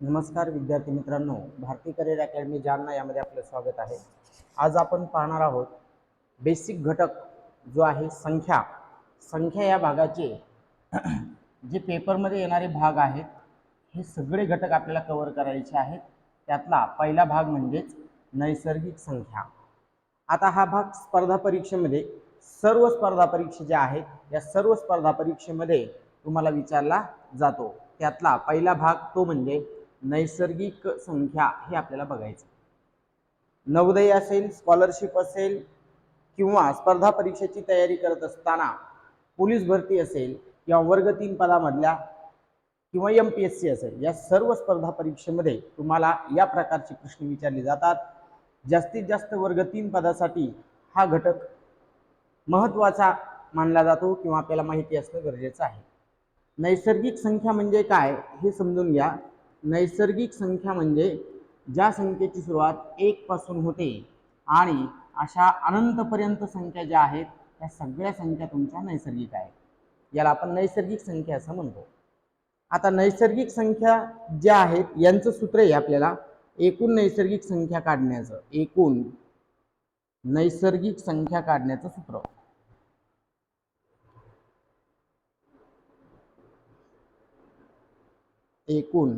नमस्कार विद्यार्थी मित्रांनो भारती करिअर अकॅडमी जालना यामध्ये आपलं स्वागत आहे. आज आपण पाहणार आहोत बेसिक घटक जो आहे संख्या. संख्या या भागाचे जे पेपरमध्ये येणारे भाग आहेत हे सगळे घटक आपल्याला कव्हर करायचे आहेत. त्यातला पहिला भाग म्हणजेच नैसर्गिक संख्या. आता हा भाग स्पर्धा परीक्षेमध्ये सर्व स्पर्धा परीक्षा ज्या आहेत या सर्व स्पर्धा परीक्षेमध्ये तुम्हाला विचारला जातो. त्यातला पहिला भाग तो म्हणजे नैसर्गिक संख्या हे आपल्याला बघायचं. नवोदय असेल स्कॉलरशिप असेल किंवा स्पर्धा परीक्षेची तयारी करत असताना पोलीस भरती असेल किंवा वर्ग तीन पदामधल्या किंवा एम पी एस सी असेल या सर्व स्पर्धा परीक्षेमध्ये तुम्हाला या प्रकारचे प्रश्न विचारले जातात. जास्तीत जास्त वर्ग तीन पदासाठी हा घटक महत्त्वाचा मानला जातो किंवा आपल्याला माहिती असणं गरजेचं आहे. नैसर्गिक संख्या म्हणजे काय हे समजून घ्या. नैसर्गिक संख्या म्हणजे ज्या संख्येची सुरुवात एकपासून होते आणि अशा अनंतपर्यंत संख्या ज्या आहेत त्या सगळ्या संख्या तुमच्या नैसर्गिक आहेत. याला आपण नैसर्गिक संख्या असं म्हणतो. आता नैसर्गिक संख्या ज्या आहेत यांचं सूत्र आहे आपल्याला एकूण नैसर्गिक संख्या काढण्याचं. एकूण नैसर्गिक संख्या काढण्याचं सूत्र. एकूण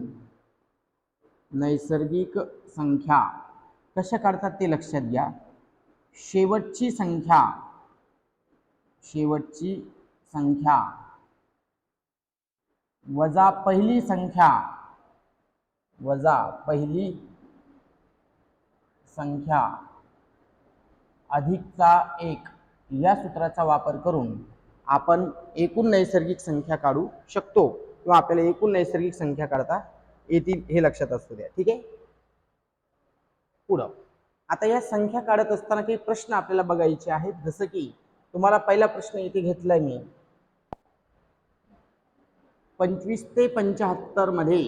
नैसर्गिक संख्या. कशा काढतात ते लक्षात घ्या. शेवटची संख्या. शेवटची संख्या. वजा पहिली संख्या. वजा पहिली संख्या. अधिकचा एक. या सूत्राचा वापर करून आपण एकूण नैसर्गिक संख्या काढू शकतो किंवा आपल्याला एकूण नैसर्गिक संख्या काढता येतील हे लक्षात असू द्या. ठीक आहे? पुढं. आता या संख्या काढत असताना काही प्रश्न आपल्याला बघायचे आहेत. जसं की तुम्हाला पहिला प्रश्न इथे घेतलाय मी. पंचवीस ते पंच्याहत्तरमध्ये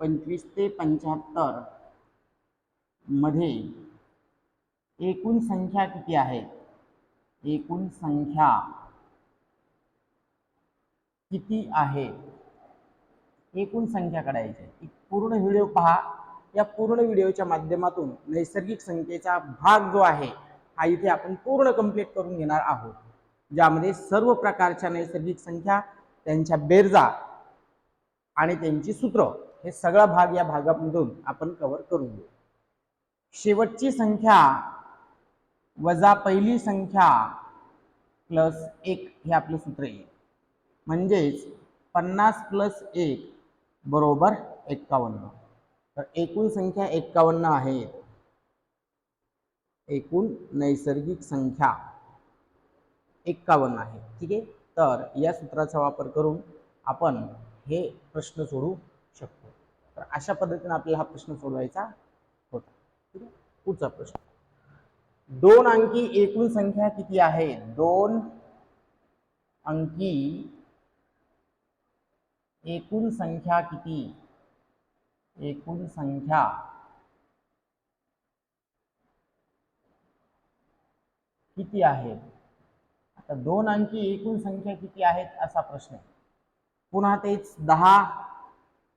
पंचवीस ते पंच्याहत्तरमध्ये एकूण संख्या किती आहेत एकूण संख्या किती आहे? एकूण संख्या काढायची आहे. पूर्ण व्हिडिओ पहा. या पूर्ण व्हिडिओच्या माध्यमातून नैसर्गिक संख्येचा भाग जो आहे हा इथे आपण पूर्ण कंप्लीट करून घेणार आहोत. ज्यामध्ये सर्व प्रकारच्या नैसर्गिक संख्या त्यांच्या बेरजा आणि त्यांची सूत्र हे सगळा भाग या भागामधून आपण कव्हर करून घेऊ. शेवटची संख्या वजा पहिली संख्या प्लस एक हे आपलं सूत्र येईल. म्हणजेच पन्नास प्लस एक बरोबर एक्कावन्न तर एकूण संख्या एक्कावन्न आहे. एकूण नैसर्गिक संख्या एक्कावन्न आहे. ठीक आहे? तर या सूत्राचा वापर करून आपण हे प्रश्न सोडू शकतो. तर अशा पद्धतीने आपल्याला हा प्रश्न सोडवायचा होता. ठीक आहे? पुढचा प्रश्न. दोन अंकी एकूण संख्या किती आहे? दोन अंकी एकूण संख्या किती? एकूण संख्या. किती आहेत आता दोन अंकी एकूण संख्या किती आहेत असा प्रश्न आहे. पुन्हा तेच दहा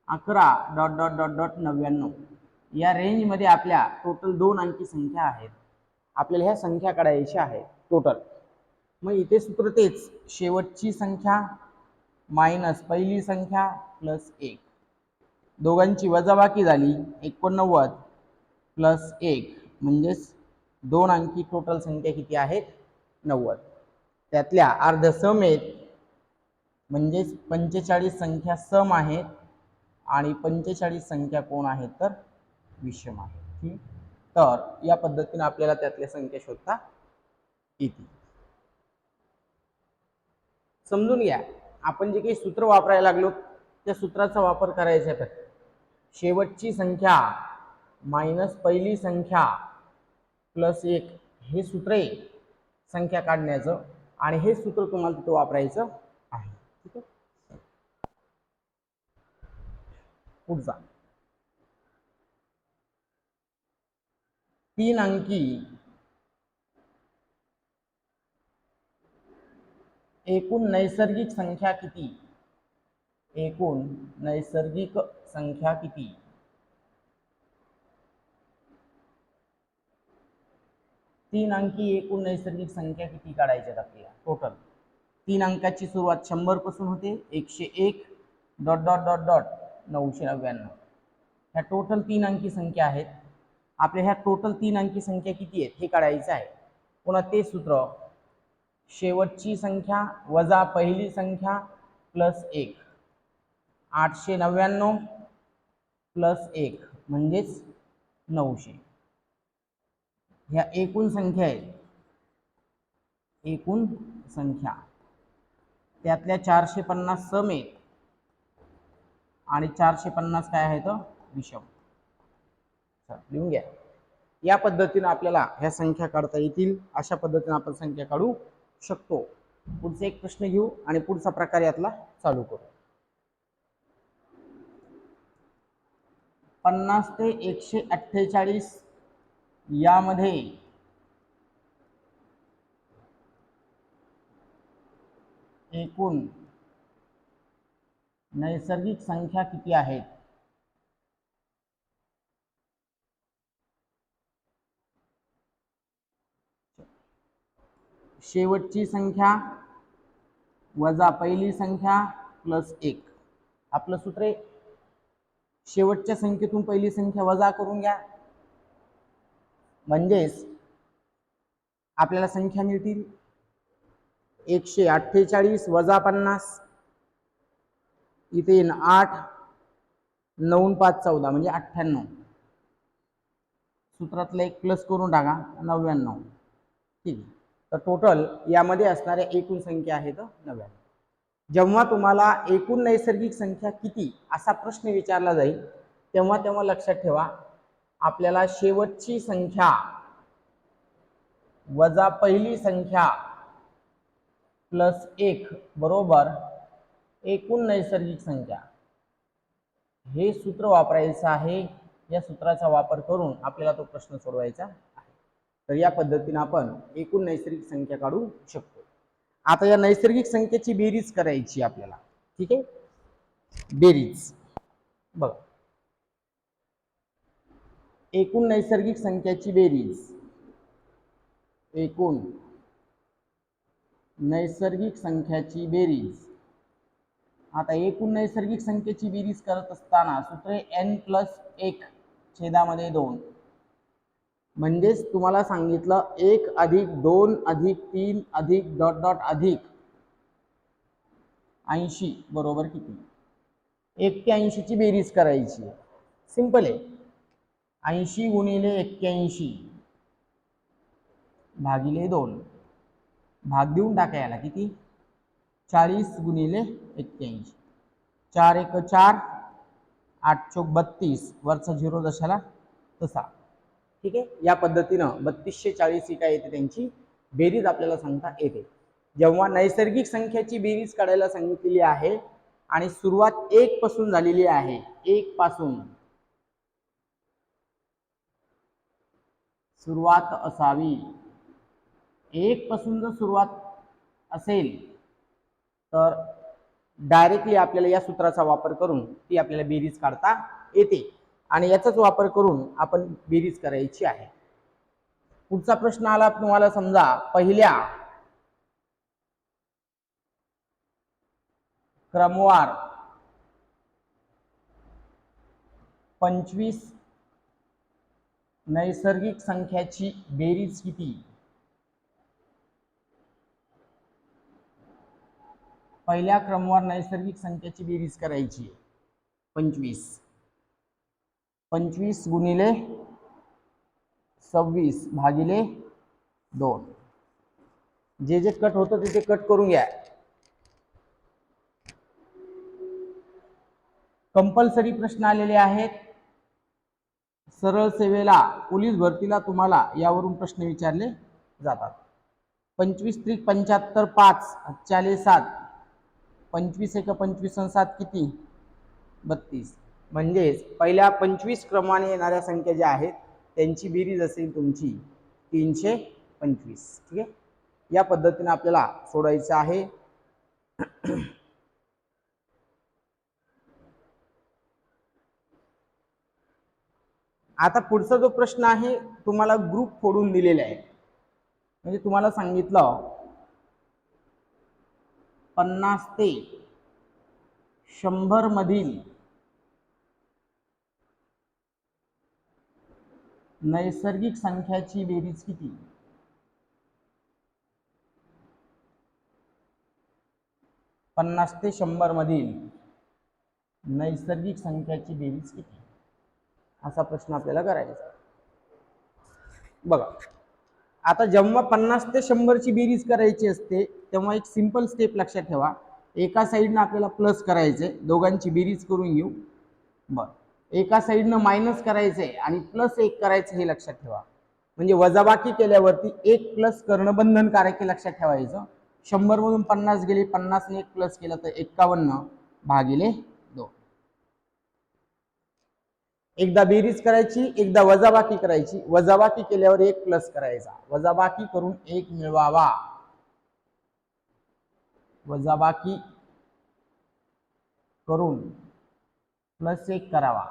अकरा डॉट डॉट डॉट डॉट नव्याण्णव. या रेंजमध्ये आपल्या टोटल दोन अंकी संख्या आहेत. आपल्याला ह्या संख्या काढायच्या आहे टोटल. मग इथे सूत्र तेच. शेवटची संख्या मायनस पहिली संख्या प्लस एक. दोघांची वजाबाकी झाली एकोणनव्वद प्लस एक. म्हणजेच दोन अंकी टोटल संख्या किती आहेत नव्वद. त्यातल्या अर्ध सम आहेत म्हणजेच पंचेचाळीस संख्या सम आहेत आणि पंचेचाळीस संख्या कोण आहेत तर विषम आहेत ठीक? तर या पद्धतीने आपल्याला त्यातल्या संख्या शोधता येतील. समजून घ्या. आपण जे काही सूत्र वापरायला लागलो त्या सूत्राचा वापर करायचा आहे. तर शेवटची संख्या मायनस पहिली संख्या प्लस एक हे सूत्र आहे संख्या काढण्याचं. आणि हे सूत्र तुम्हाला तिथं वापरायचं आहे. ठीक आहे? पुढचा तीन अंकी एकूण नैसर्गिक संख्या किती? एकूण नैसर्गिक संख्या किती? तीन अंकी एकूण नैसर्गिक संख्या किती काढायच्यात आपल्याला? टोटल तीन अंकाची सुरुवात शंभरपासून होते एकशे एक डॉट डॉट डॉट डॉट नऊशे नव्याण्णव. ह्या टोटल तीन अंकी संख्या आहेत. आपल्या ह्या टोटल तीन अंकी संख्या किती आहेत हे काढायचं आहे. पुन्हा ते सूत्र शेवटची संख्या वजा पहिली संख्या प्लस एक. आठशे नव्याण्णव प्लस एक म्हणजेच नऊशे. ह्या एकूण संख्या आहेत. एकूण संख्या. त्यातल्या चारशे पन्नास सम आहेत. आणि चारशे पन्नास काय आहेत विषम. लिहून घ्या. या पद्धतीने आपल्याला ह्या संख्या काढता येतील. अशा पद्धतीने आपण संख्या काढू. शकतो. पुढचा एक प्रश्न घेऊ आणि पुढचा प्रकार यातला चालू करू. पन्नास ते एकशे अठ्ठेचाळीस यामध्ये एकूण नैसर्गिक संख्या किती आहेत? शेवटची संख्या वजा पहिली संख्या प्लस एक. आपलं सूत्र आहे. शेवटच्या संख्येतून पहिली संख्या वजा करून घ्या. म्हणजेच आपल्याला संख्या मिळतील एकशे अठ्ठेचाळीस वजा पन्नास. इथे येईन आठ नऊ पाच चौदा म्हणजे अठ्ठ्याण्णव. सूत्रातलं एक प्लस करून टाका नव्याण्णव. ठीक आहे. तर टोटल यामध्ये असणाऱ्या एकूण संख्या आहेत नव्याण्णव. जेव्हा तुम्हाला एकूण नैसर्गिक संख्या किती असा प्रश्न विचारला जाईल तेव्हा तेव्हा लक्षात ठेवा आपल्याला शेवटची संख्या वजा पहिली संख्या प्लस एक बरोबर एकूण नैसर्गिक संख्या. हे सूत्र वापरायचं आहे या सूत्राचा वापर करून आपल्याला तो प्रश्न सोडवायचा. तर या पद्धतीने आपण एकूण नैसर्गिक संख्या काढू शकतो. आता या नैसर्गिक संख्येची बेरीज करायची आपल्याला. ठीक आहे? बेरीज. बघा. एकूण नैसर्गिक संख्याची बेरीज. एकूण नैसर्गिक संख्याची बेरीज. आता एकूण नैसर्गिक संख्येची बेरीज करत असताना सूत्रे एन प्लस एक छेदामध्ये दोन. म्हणजेच तुम्हाला सांगितलं एक अधिक दोन अधिक तीन अधिक डॉट डॉट अधिक ऐंशी बरोबर किती? एक्क्याऐंशीची बेरीज करायची. आहे सिंपल आहे. ऐंशी गुणिले एक्क्याऐंशी भागिले दोन. भाग देऊन टाकायला किती? चाळीस गुणिले एक्क्याऐंशी. चार एक चार आठ चौक बत्तीस. वरचा झिरो दशाला तसा. ठीक आहे? या पद्धतीनं बत्तीसशे चाळीस ही काय येते त्यांची. बेरीज आपल्याला सांगता येते. जेव्हा नैसर्गिक संख्याची बेरीज काढायला सांगितलेली आहे आणि सुरुवात एक पासून झालेली आहे एक पासून. सुरुवात असावी. एक पासून जर सुरुवात असेल तर डायरेक्टली आपल्याला या सूत्राचा वापर करून ती आपल्याला बेरीज काढता येते. आणि याचाच वापर करून आपण बेरीज करायची आहे. पुढचा प्रश्न आला तुम्हाला समजा पहिल्या क्रमवार पंचवीस नैसर्गिक संख्याची बेरीज किती? पहिल्या क्रमवार नैसर्गिक संख्याची बेरीज करायची पंचवीस. पंचवीस गुणिले सव्वीस भागिले दोन. जे जे कट होतं ते ते कट करून घ्या. कंपल्सरी प्रश्न आलेले आहेत. सरळ सेवेला पोलीस भरतीला तुम्हाला यावरून प्रश्न विचारले जातात. पंचवीस त्रिक पंच्याहत्तर पाच चाळीस सात. पंचवीस एक पंचवीस आणि सात किती? बत्तीस. म्हणजेच पहिल्या पंचवीस क्रमाने येणाऱ्या संख्या ज्या आहेत त्यांची बेरीज असेल तुमची तीनशे पंचवीस. ठीक आहे? या पद्धतीने आपल्याला सोडायचं आहे. आता पुढचा जो प्रश्न आहे तुम्हाला ग्रुप फोडून दिलेला आहे. म्हणजे तुम्हाला सांगितलं पन्नास ते शंभर मधील नैसर्गिक संख्याची बेरीज किती? पन्नास ते शंभर मधील नैसर्गिक संख्याची बेरीज किती? असा प्रश्न आपल्याला करायचा बघा आता जेव्हा पन्नास ते शंभरची बेरीज करायची असते तेव्हा एक सिंपल स्टेप लक्षात ठेवा. एका साईडनं आपल्याला प्लस करायचे दोघांची बेरीज करून घेऊ. बर. एका साईडनं मायनस करायचंय आणि प्लस एक करायचं हे लक्षात ठेवा. म्हणजे वजाबाकी केल्यावरती एक प्लस करणं बंधनकारक हे लक्षात ठेवायचं. शंभर मधून पन्नास गेले पन्नासने एक प्लस केलं तर एक्कावन्न भागिले दोन. एकदा बेरीज करायची एकदा वजाबाकी करायची. वजाबाकी केल्यावर एक प्लस करायचा. वजाबाकी करून एक मिळवावा. वजाबाकी करून प्लस एक करावा.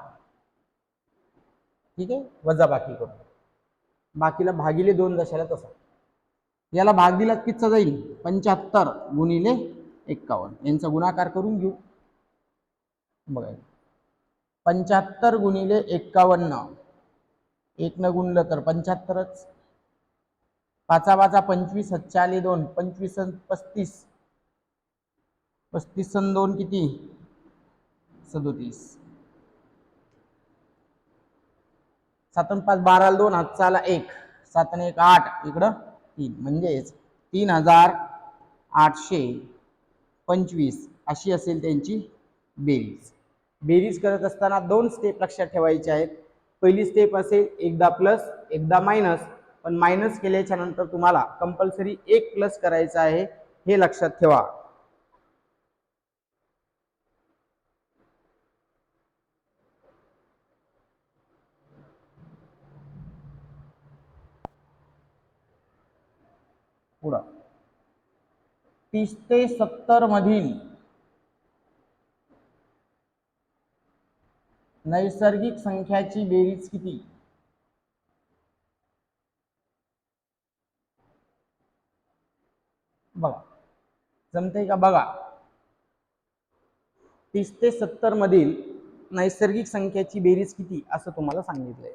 ठीक आहे? वजाबाकी करून. बाकीला भागिले दोन दशाला तसा. याला भाग दिला कितचा जाईल पंच्याहत्तर गुणिले एक्कावन्न. यांचा गुणाकार करून घेऊ. बघा. पंच्याहत्तर गुणिले एक्कावन्न. एक न गुणलं तर पंच्याहत्तरच. पाचा पाचा पंचवीस हच्चाले दोन पंचवीस पस्तीस. पस्तीस सन दोन किती? सदोतीस. सातन पाच बाराला दोन हातचाला एक. सातन एक आठ. इकडं तीन. म्हणजेच तीन हजार आठशे पंचवीस अशी असेल त्यांची बेरीज. बेरीज करत असताना दोन स्टेप लक्षात ठेवायचे आहेत. पहिली स्टेप असेल एकदा प्लस एकदा मायनस पण मायनस केल्याच्यानंतर तुम्हाला कंपल्सरी एक प्लस करायचं आहे हे लक्षात ठेवा. पुढं. तीस ते सत्तर मधील नैसर्गिक संख्याची बेरीज किती? बघा. जमते का? बघा. तीस ते सत्तर मधील नैसर्गिक संख्याची बेरीज किती? असं तुम्हाला सांगितलंय.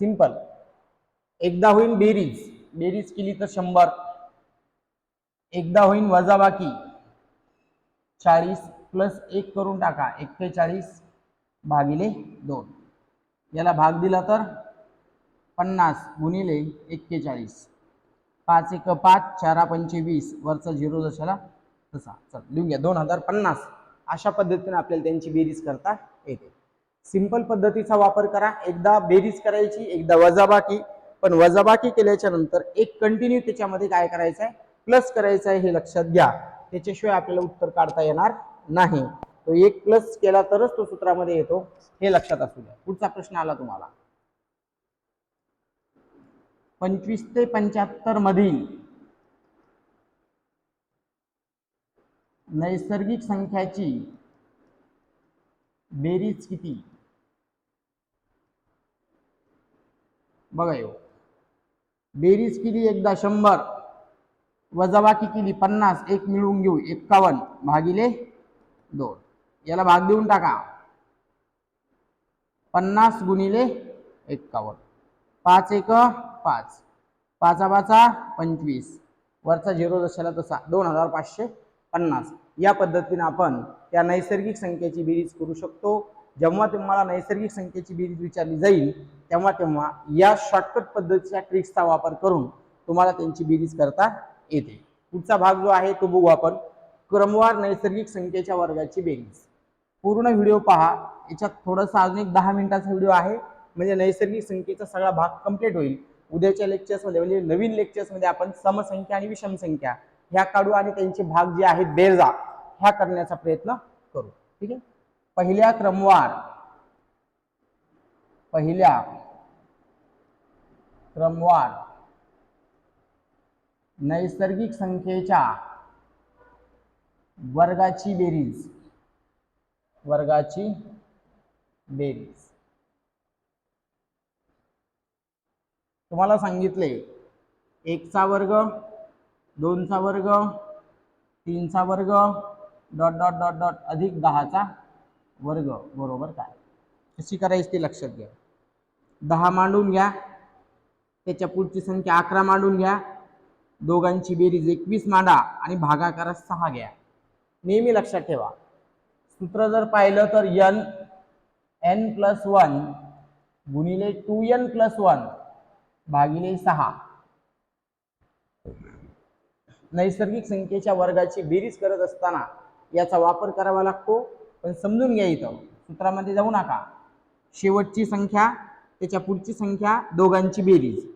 सिंपल. एकदा होईल बेरीज. बेरीज केली तर शंभर. एकदा होईल वजाबाकी. चाळीस प्लस एक करून टाका. एक्केचाळीस भागिले दोन. याला भाग दिला तर पन्नास गुणिले एक्केचाळीस. पाच एक पाच चारा पंचवीस वरचा झिरो जशाला तसा. चल लिहून घ्या. दोन हजार पन्नास. अशा पद्धतीने आपल्याला त्यांची बेरीज करता येते. सिंपल पद्धतीचा वापर करा. एकदा बेरीज करायची एकदा वजाबाकी. पण वजाबाकी केल्याच्यानंतर एक कंटिन्यू त्याच्यामध्ये काय करायचं आहे प्लस करायचं आहे हे लक्षात घ्या. त्याच्याशिवाय आपल्याला उत्तर काढता येणार नाही. तो एक प्लस केला तरच तो सूत्रामध्ये येतो. हे लक्षात असू द्या. पुढचा प्रश्न आला तुम्हाला. पंचवीस ते पंच्याहत्तर मधील नैसर्गिक संख्याची बेरीज किती? बघा येऊ बेरीज केली एकदा शंभर वजाबाकी केली पन्नास एक मिळवून घेऊ एक्कावन्न भागिले दोन. याला भाग देऊन टाका. पन्नास गुणिले एक्कावन्न. पाच एक पाच. पाचा पाचा पंचवीस. वरचा झिरो जशाला तसा दोन हजार पाचशे पन्नास. या पद्धतीने आपण त्या नैसर्गिक संख्येची बेरीज करू शकतो. जेव्हा तुम्हाला नैसर्गिक संख्येची बेरीज विचारली जाईल तेव्हा तेव्हा या शॉर्टकट पद्धतीच्या ट्रिक्सचा वापर करून तुम्हाला त्यांची बेरीज करता येते. पुढचा भाग जो आहे तो बघू आपण. क्रमवार नैसर्गिक संख्येच्या वर्गाची बेरीज. पूर्ण व्हिडिओ पहा. याच्यात थोडासा अजून एक दहा मिनिटाचा व्हिडिओ आहे. म्हणजे नैसर्गिक संख्येचा सगळा भाग कंप्लीट होईल. उद्याच्या लेक्चर्समध्ये म्हणजे नवीन लेक्चर्समध्ये आपण समसंख्या आणि विषमसंख्या ह्या काढू आणि त्यांचे भाग जे आहेत बेरजा ह्या करण्याचा प्रयत्न करू. ठीक आहे? पहिल्या क्रमवार पहिल्या क्रमवार नैसर्गिक संख्येच्या वर्गाची बेरीज वर्गाची बेरीज. तुम्हाला सांगितले एकचा वर्ग दोनचा वर्ग तीनचा वर्ग डॉट डॉट डॉट डॉट अधिक दहाचा वर्ग बरोबर काय? कशी करायची ते लक्षात घ्या. दहा मांडून घ्या. त्याच्या पुढची संख्या अकरा मांडून घ्या. दोघांची बेरीज एकवीस मांडा आणि भागाकारात सहा घ्या. नेहमी लक्षात ठेवा. सूत्र जर पाहिलं तर यन एन प्लस वन गुणिले टू एन प्लस वन भागिले सहा. नैसर्गिक संख्येच्या वर्गाची बेरीज करत असताना याचा वापर करावा लागतो. पण समजून घ्या इथं. सूत्रामध्ये जाऊ नका. शेवटची संख्या त्याच्या पुढची संख्या दोघांची बेरीज.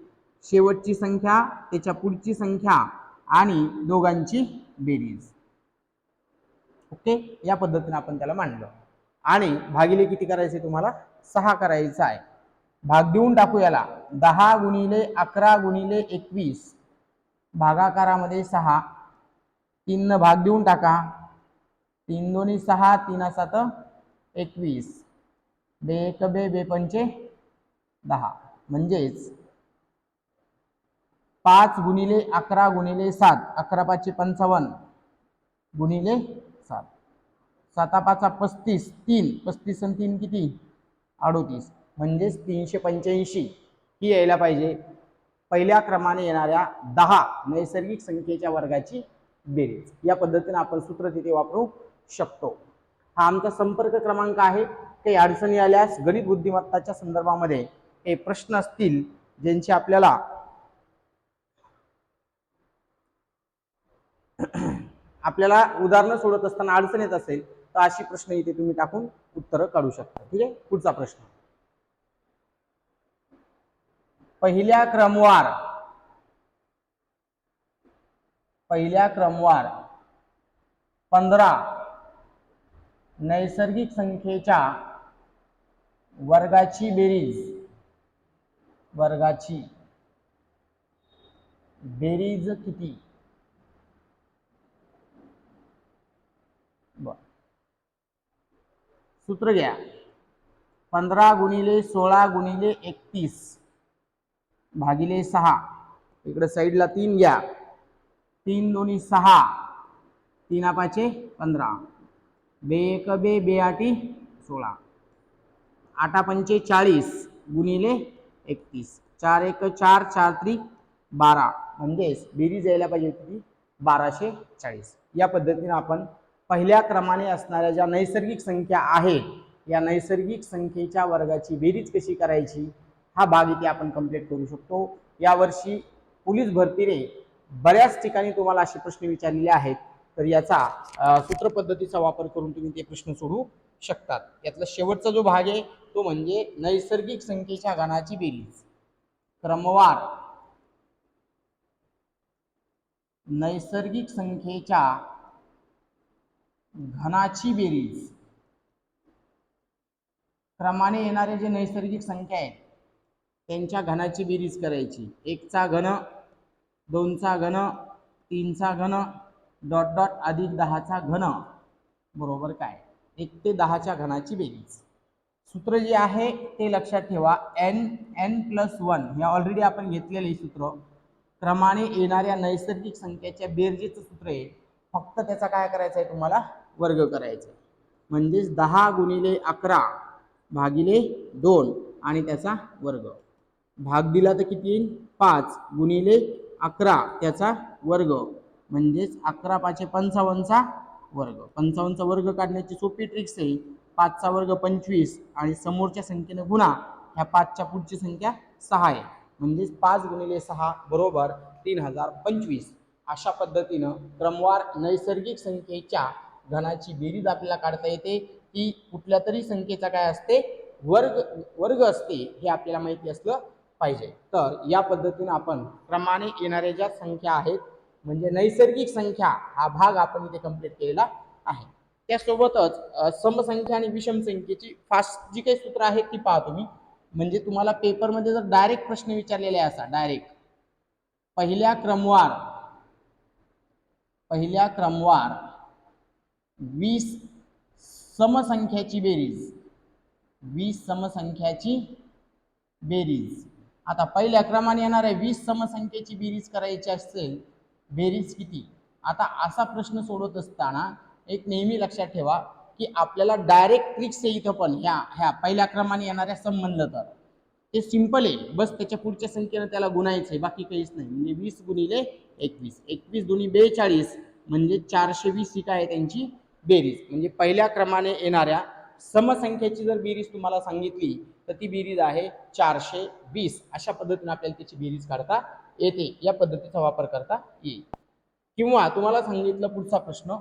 शेवटची संख्या त्याच्या पुढची संख्या आणि दोघांची बेरीज. ओके? या पद्धतीने आपण त्याला मांडलं. आणि भागिले किती करायचे तुम्हाला? सहा करायचं आहे. भाग देऊन टाकू याला. दहा गुणिले अकरा गुणिले एकवीस. भागाकारामध्ये सहा. तीननं भाग देऊन टाका. तीन दोन्ही सहा तीन सात एकवीस. बे एक बे बे पंचे दहा. म्हणजेच पाच गुणिले अकरा गुणिले सात अकरा पाचशे पंचावन्न गुणिले सात. साता पाचा पस्तीस तीन. पस्तीस आणि तीन किती? अडोतीस. म्हणजेच तीनशे पंच्याऐंशी. ही यायला पाहिजे. पहिल्या क्रमाने येणाऱ्या दहा नैसर्गिक संख्येच्या वर्गाची बेरीज. या पद्धतीने आपण सूत्र तिथे वापरू. शकतो. हा आमचा संपर्क क्रमांक आहे. काही अडचणी आल्यास गणित बुद्धिमत्ताच्या संदर्भामध्ये हे प्रश्न असतील ज्यांची आपल्याला आपल्याला उदाहरणं सोडत असताना अडचण येत असेल तर अशी प्रश्न इथे तुम्ही टाकून उत्तरं काढू शकता. ठीक आहे? पुढचा प्रश्न. पहिल्या क्रमवार. पहिल्या क्रमवार. पंधरा. नैसर्गिक संख्येच्या वर्गाची बेरीज वर्गाची बेरीज किती? सूत्र घ्या. पंधरा गुणिले सोळा गुणिले एकतीस भागिले सहा. इकडे साईडला तीन घ्या. तीन दोन्ही सहा. तीन पाचे पंधरा. बे एक बे बे आठी सोळा. आठा पंचे चाळीस गुणिले एकतीस. चार एक चार चार त्रिक बारा. म्हणजेच बेरीज यायला पाहिजे किती बाराशे चाळीस. या पद्धतीने आपण पहिल्या क्रमाने असणाऱ्या ज्या नैसर्गिक संख्या आहेत या नैसर्गिक संख्येच्या वर्गाची बेरीज कशी करायची हा भाग इथे आपण कंप्लीट करू शकतो. यावर्षी पोलीस भरतीने बऱ्याच ठिकाणी तुम्हाला असे प्रश्न विचारलेले आहेत. तर याचा सूत्रपद्धतीचा वापर करून तुम्ही ते प्रश्न सोडवू शकतात. यातला शेवटचा जो भाग आहे तो म्हणजे नैसर्गिक संख्येच्या गणाची बेरीज. क्रमवार. नैसर्गिक संख्येच्या घनाची बेरीज. क्रमाने येणारे जे नैसर्गिक संख्या आहेत त्यांच्या घनाची बेरीज करायची. एकचा घन दोनचा घन तीनचा घन डॉट डॉट अधिक दहाचा घन. बरोबर काय? एक ते दहाच्या घनाची बेरीज. सूत्र जे आहे ते लक्षात ठेवा. एन एन प्लस वन हे ऑलरेडी आपण घेतलेले सूत्र. क्रमाने येणाऱ्या नैसर्गिक संख्येच्या बेरजेचं सूत्र आहे. फक्त त्याचा काय करायचं आहे तुम्हाला? वर्ग करायचा आहे. म्हणजेच दहा गुणिले अकरा भागिले दोन आणि त्याचा वर्ग. भाग दिला तर किती येईल? पाच गुणिले अकरा त्याचा वर्ग. म्हणजेच अकरा पाचशे पंचावन्नचा वर्ग. पंचावन्नचा वर्ग काढण्याची सोपी ट्रिक्स आहे. पाचचा वर्ग पंचवीस आणि समोरच्या संख्येने गुणा. ह्या पाचच्या पुढची संख्या सहा आहे. म्हणजेच पाच गुणिले सहा बरोबर तीन हजार पंचवीस. अशा पद्धतीनं क्रमवार नैसर्गिक संख्येच्या घनाची बेरीज आपल्याला काढता येते. ती कुठल्या तरी संख्येचा काय असते? वर्ग वर्ग असते हे आपल्याला माहिती असलं पाहिजे. तर या पद्धतीनं आपण क्रमाने येणाऱ्या ज्या संख्या आहेत म्हणजे नैसर्गिक संख्या हा भाग आपण इथे कंप्लीट केलेला आहे. त्यासोबतच समसंख्या आणि विषम संख्येची फास्ट जी काही सूत्र आहेत ती पाहतो तुम्ही. म्हणजे तुम्हाला पेपरमध्ये जर डायरेक्ट प्रश्न विचारलेले असा डायरेक्ट पहिल्या क्रमवार पहिल्या क्रमवार वीस समसंख्याची बेरीज. वीस समसंख्याची बेरीज. आता पहिल्या क्रमाने येणाऱ्या वीस समसंख्येची बेरीज करायची असेल बेरीज किती? आता असा प्रश्न सोडवत असताना एक नेहमी लक्षात ठेवा की आपल्याला डायरेक्ट ट्रिक्स आहे इथं पण ह्या ह्या पहिल्या क्रमाने येणाऱ्या संबंध तर. ते सिंपल आहे. बस त्याच्या पुढच्या संख्येनं त्याला गुणायचं आहे बाकी काहीच नाही. म्हणजे वीस गुणिले एकवीस. एकवीस दोन्ही बेचाळीस म्हणजे चारशे वीस ही काय आहे त्यांची बेरीज. म्हणजे पहिल्या क्रमाने येणाऱ्या समसंख्येची जर बेरीज तुम्हाला सांगितली तर ती बेरीज आहे चारशे वीस. अशा पद्धतीने आपल्याला त्याची बेरीज काढता येते या पद्धतीचा वापर करता येईल. किंवा तुम्हाला सांगितलं पुढचा प्रश्न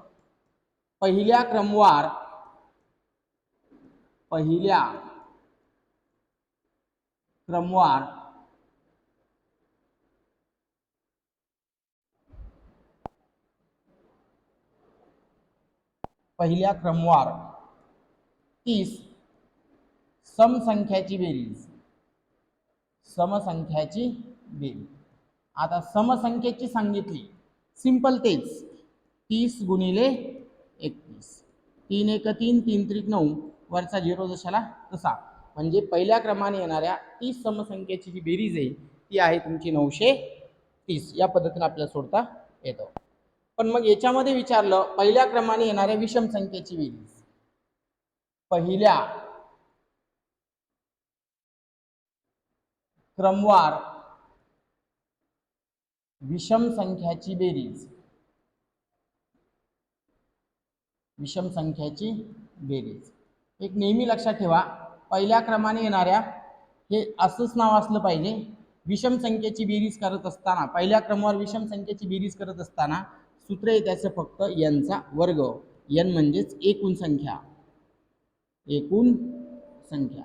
पहिल्या क्रमवार पहिल्या क्रमवार पहिल्या क्रमवार तीस समसंख्याची बेरीज. समसंख्याची बेरीज. आता समसंख्येची सांगितली. सिंपल तेच. तीस गुणिले एकतीस. तीन एक तीन तीन त्रिक नऊ वरचा झिरो जशाला तसा. म्हणजे पहिल्या क्रमाने येणाऱ्या तीस समसंख्येची जी बेरीज आहे ती आहे तुमची नऊशे तीस. या पद्धतीने आपल्याला सोडता येतं. पण मग याच्यामध्ये विचारलं पहिल्या क्रमाने येणाऱ्या विषम संख्येची बेरीज. पहिल्या क्रमवार विषम संख्याची बेरीज. विषम संख्याची बेरीज. एक नेहमी लक्षात ठेवा पहिल्या क्रमाने येणाऱ्या हे असंच नाव असलं पाहिजे. विषम संख्येची बेरीज करत असताना पहिल्या क्रमावर विषम संख्येची बेरीज करत असताना सूत्र आहे त्याचं फक्त यांचा वर्ग. यन म्हणजेच एकूण संख्या. एकूण संख्या.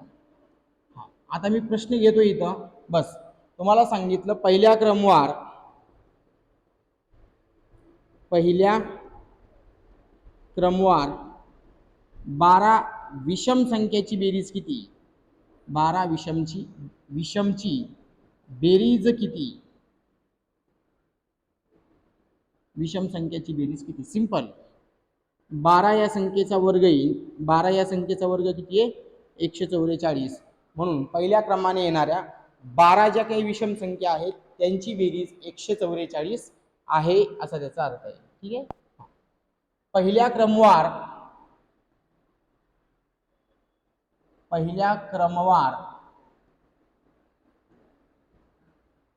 हा आता मी प्रश्न घेतो इथं. बस तुम्हाला सांगितलं पहिल्या क्रमवार पहिल्या क्रमवार बारा विषम संख्येची बेरीज किती? बारा विषमची विषमची बेरीज किती? विषम संख्येची बेरीज किती? सिंपल. बारा या संख्येचा वर्ग येईल. बारा या संख्येचा वर्ग किती आहे? एकशे चौवेचाळीस. म्हणून पहिल्या क्रमाने येणाऱ्या बारा ज्या काही विषम संख्या आहेत त्यांची बेरीज एकशे चौवेचाळीस आहे असा त्याचा अर्थ आहे. ठीक आहे? पहिल्या क्रमवार पहिल्या क्रमवार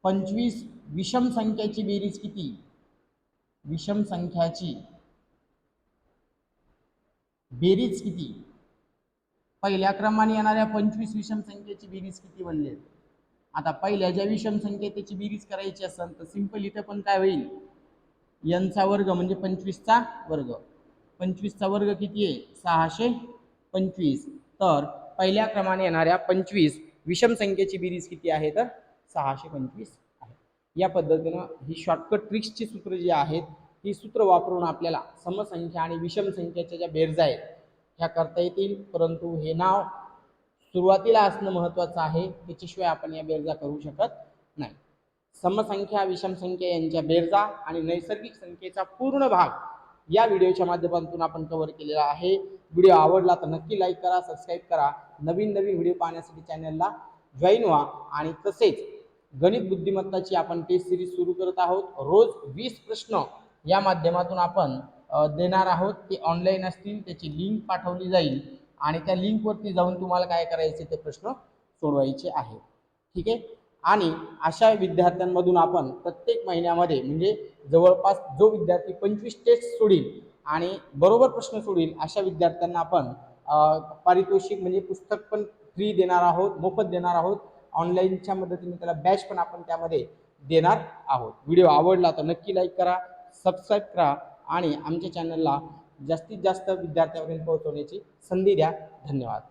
पंचवीस विषम संख्याची बेरीज किती? विषम संख्याची बेरीज किती? पहिल्या क्रमाने येणाऱ्या पंचवीस विषम संख्येची बेरीज किती बनले? आता पहिल्या ज्या विषम संख्येची बेरीज करायची असेल तर सिंपल इथं पण काय होईल? यांचा वर्ग म्हणजे पंचवीसचा वर्ग. पंचवीसचा वर्ग किती आहे? सहाशे पंचवीस. तर पहिल्या क्रमाने येणाऱ्या पंचवीस विषम संख्येची बेरीज किती आहे? तर सहाशे पंचवीस आहे. या पद्धतीनं ही शॉर्टकट ट्रिक्सची सूत्र जी आहेत ही सूत्र वापरून आपल्याला समसंख्या आणि विषम संख्येच्या ज्या बेरजा आहेत ह्या करता येतील. परंतु हे नाव सुरुवातीला असणं महत्त्वाचं आहे. त्याच्याशिवाय आपण या बेरजा करू शकत नाही. समसंख्या विषम संख्या यांच्या बेरजा आणि नैसर्गिक संख्येचा पूर्ण भाग या व्हिडिओच्या माध्यमातून आपण कव्हर केलेला आहे. व्हिडिओ आवडला तर नक्की लाईक करा सबस्क्राईब करा. नवीन नवीन व्हिडिओ पाहण्यासाठी चॅनलला जॉईन व्हा आणि तसेच गणित बुद्धिमत्ताची आपण टेस्ट सिरीज सुरू करत आहोत. रोज वीस प्रश्न या माध्यमातून आपण देणार आहोत. ते ऑनलाईन असतील त्याची लिंक पाठवली जाईल. आणि त्या लिंकवरती जाऊन तुम्हाला काय करायचे ते प्रश्न सोडवायचे आहे ठीक आहे? आणि अशा विद्यार्थ्यांमधून आपण प्रत्येक महिन्यामध्ये म्हणजे जवळपास जो विद्यार्थी पंचवीस टेस्ट सोडील आणि बरोबर प्रश्न सोडील अशा विद्यार्थ्यांना आपण पारितोषिक म्हणजे पुस्तक पण फ्री देणार आहोत मोफत देणार आहोत. ऑनलाईनच्या मदतीने त्याला बॅच पण आपण त्यामध्ये देणार आहोत. व्हिडिओ आवडला तर नक्की लाईक करा सबस्क्राईब करा आणि आमच्या चॅनलला जास्तीत जास्त विद्यार्थ्यापर्यंत पोहोचवण्याची संधी द्या. धन्यवाद.